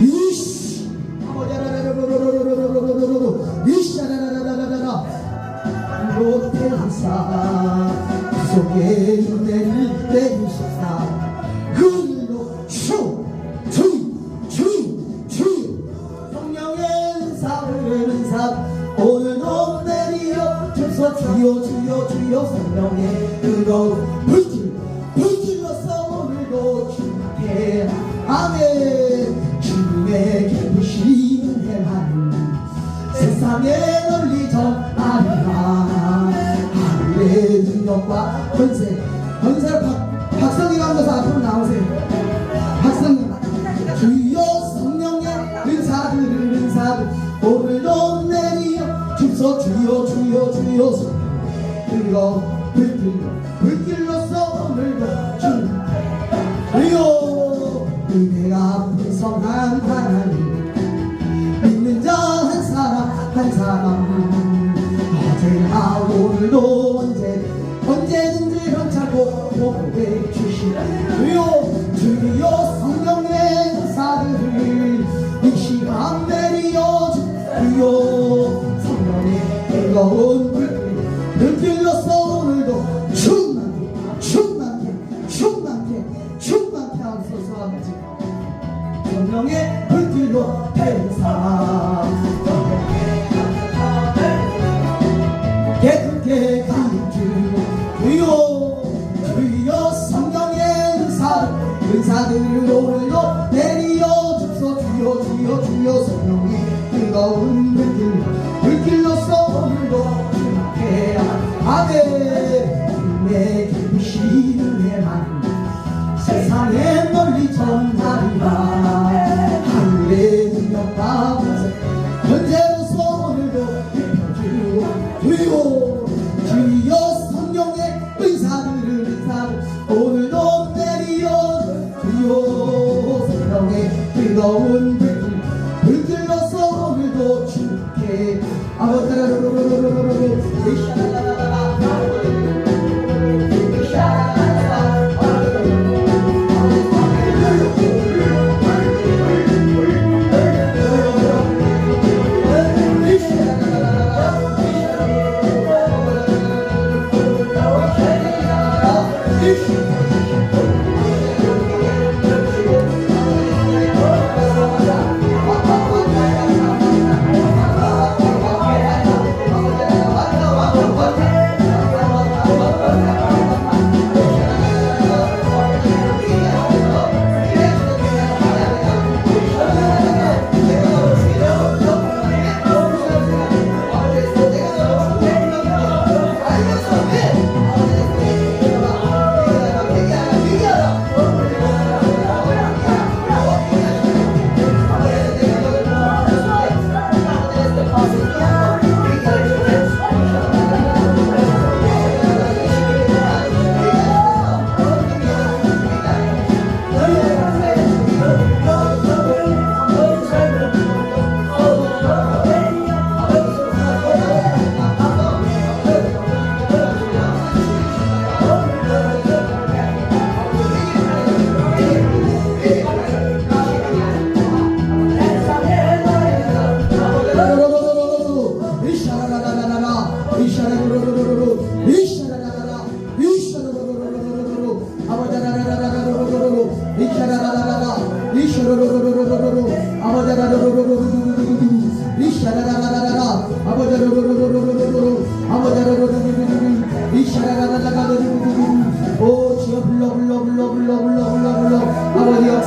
이씨 이씨라라라라라라라 롯데사 속에 내릴 때이시사 그일로 슈슈슈슈 성령의 사를 사 오늘도 내리어 주소 주여 주여 주여 성령의 뜨거운 불 세상에 널리 전하리라. 하늘의 능력과 권세 권세 어제나 오늘도 언제 언제든지 현찰고 복해 주시라. 주여 주여 성령의 사들을 이 시간 내리어 주 주여 성령의 뜨거운 불길 불길로서 오늘도 충만케 충만케 충만케 충만케 하소서. 아버지 성령의 불길로 태우사 주 주여 주여 성령의 은사들 은사들을 성령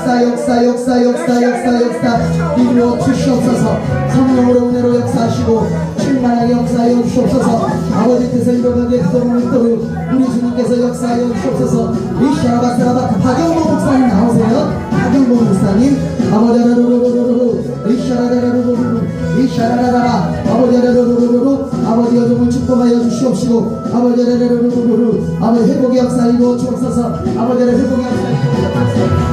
역사 역사 역사 역사 역사 역사. 이루어 주시옵소서. 성령으로 은혜로 역사하시고 충만하게 역사하여 주시옵소서. 아버지 뜻을 이루어가게 믿도록 우리 주님께서 역사하여 주시옵소서. 이샤라바스라바 박영모 목사님 나오세요. 박영모 목사님. 아버지 라루루루루루 이샤라라루루루루 이샤라라라 아버지 라루루루루 아버지가 좀을 축복하여 주시옵시고. 아버지 라루루루루 아버지 회복의 역사 이루어 주옵소서. 아버지를 회복의 역사 이루어 주옵소서